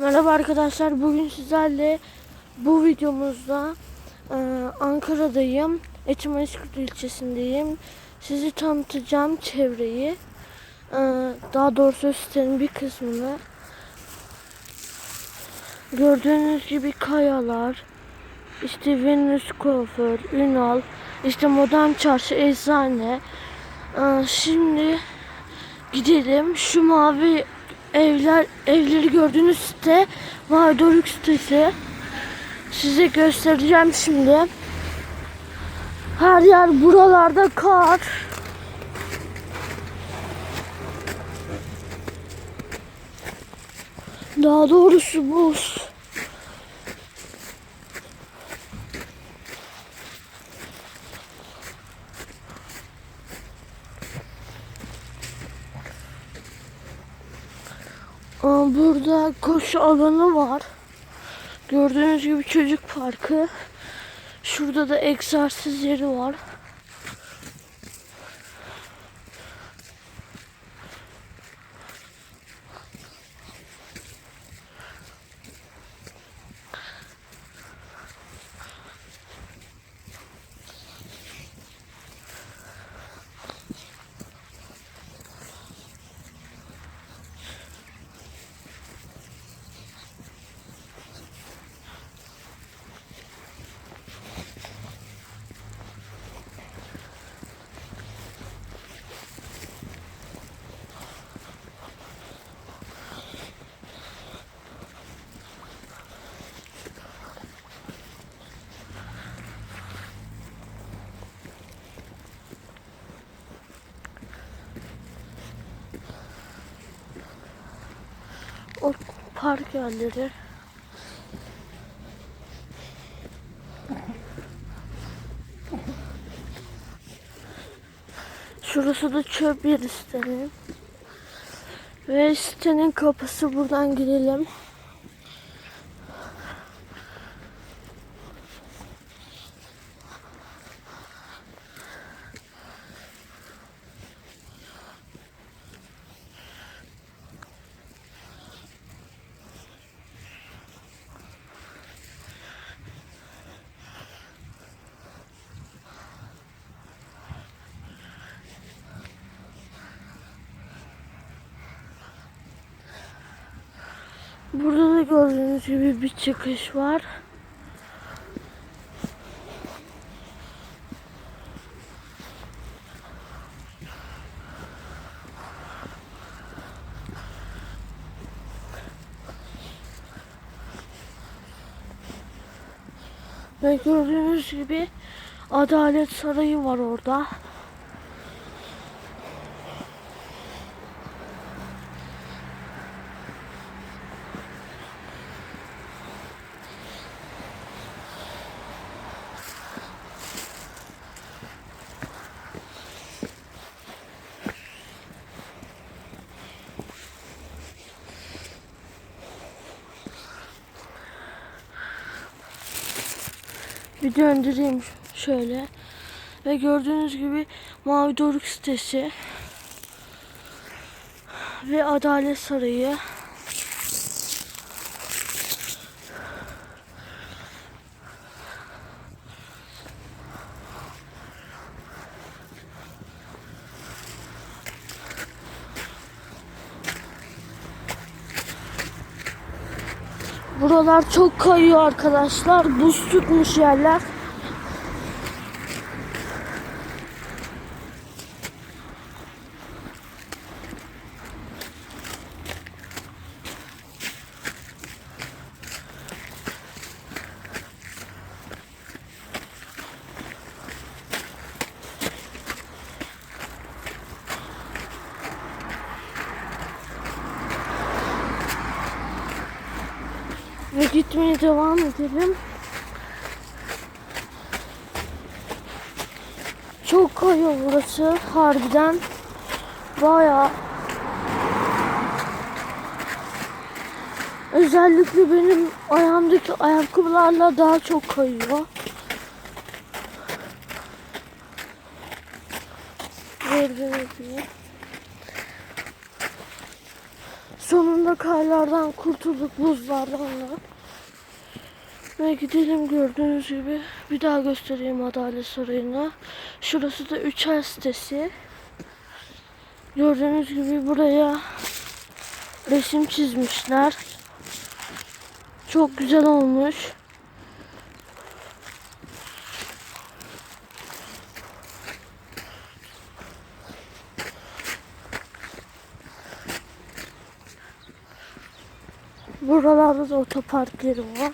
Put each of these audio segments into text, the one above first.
Merhaba arkadaşlar. Bugün sizlerle bu videomuzda e, Ankara'dayım. Etimeskut ilçesindeyim. Sizi tanıtacağım çevreyi. E, daha doğrusu sitenin bir kısmını. Gördüğünüz gibi kayalar, işte Venüs kuaför, Ünal, işte modern çarşı, eczane. E, şimdi gidelim. Şu mavi evler evleri gördüğünüz site Mavi Doruk sitesi. Size göstereceğim şimdi. Her yer buralarda kar. Daha doğrusu buz. Burada koşu alanı var. Gördüğünüz gibi çocuk parkı. Şurada da egzersiz yeri var. O park yerleri. Şurası da çöp yeri sitenin. Ve sitenin kapısı buradan girelim. Burada da gördüğünüz gibi bir çıkış var. Ve gördüğünüz gibi Adalet Sarayı var orada. Bir döndüreyim şöyle. Ve gördüğünüz gibi Mavi Doruk sitesi ve Adalet Sarayı. Buralar çok kayıyor arkadaşlar. Buz tutmuş yerler. Ve gitmeye devam edelim. Çok kayıyor burası harbiden. Baya Özellikle benim ayağımdaki ayakkabılarla daha çok kayıyor. Gördüğünüz gibi. Sonunda karlardan kurtulduk buzlardan da. Ve gidelim gördüğünüz gibi. Bir daha göstereyim Adalet Sarayı'na. Şurası da Üçer sitesi. Gördüğünüz gibi buraya resim çizmişler. Çok güzel olmuş. Buralarda da otopark yeri var.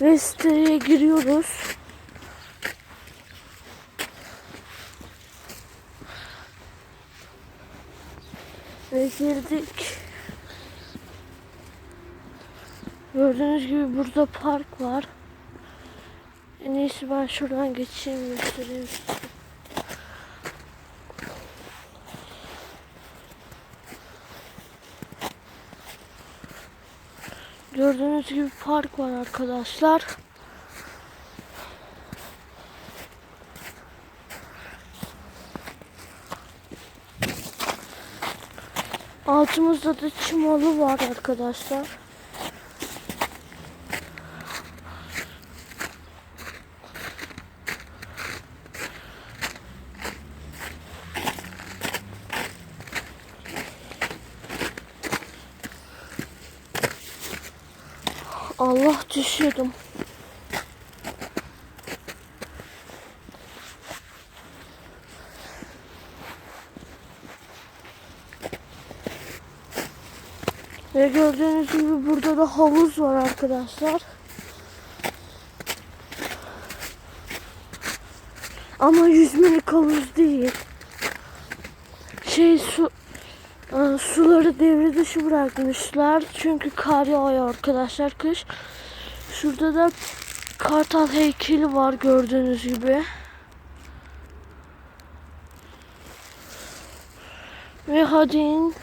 Ve siteye giriyoruz. Ve girdik. Gördüğünüz gibi burada park var. En iyisi ben şuradan geçeyim göstereyim size. Gördüğünüz gibi park var arkadaşlar. Altımızda da çimalı var arkadaşlar. Allah düşüyordum. Ve gördüğünüz gibi burada da havuz var arkadaşlar. Ama yüzmelik havuz değil. Şey su suları devre dışı bırakmışlar. Çünkü kar yağıyor arkadaşlar kış. Şurada da kartal heykeli var gördüğünüz gibi. Ve hadi in.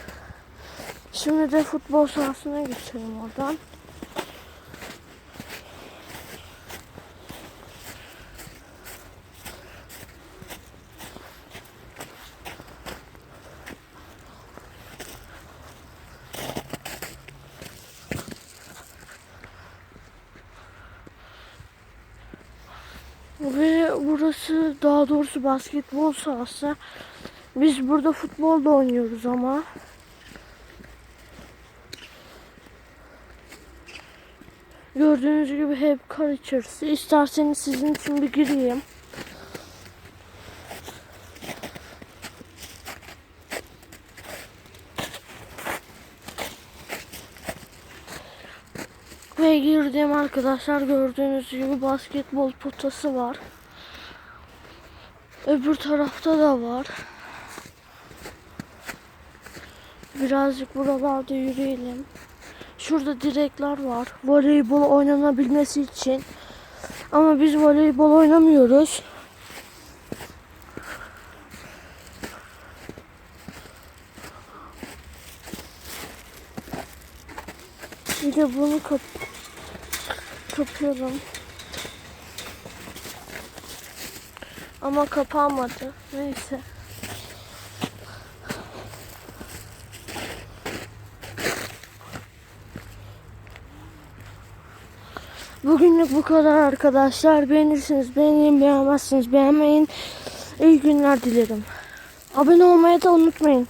Şimdi de futbol sahasına geçelim oradan. Ve burası daha doğrusu basketbol sahası. Biz burada futbol da oynuyoruz ama. Gördüğünüz gibi hep kar içerisi. İsterseniz sizin için bir gireyim. Ve girdim arkadaşlar gördüğünüz gibi basketbol potası var. Öbür tarafta da var. Birazcık buralarda yürüyelim. Şurada direkler var. Voleybol oynanabilmesi için. Ama biz voleybol oynamıyoruz. Bir de bunu kap kapıyorum. Ama kapanmadı. Neyse. Bugünlük bu kadar arkadaşlar. Beğenirsiniz beğenin, beğenmezsiniz beğenmeyin. İyi günler dilerim. Abone olmayı da unutmayın.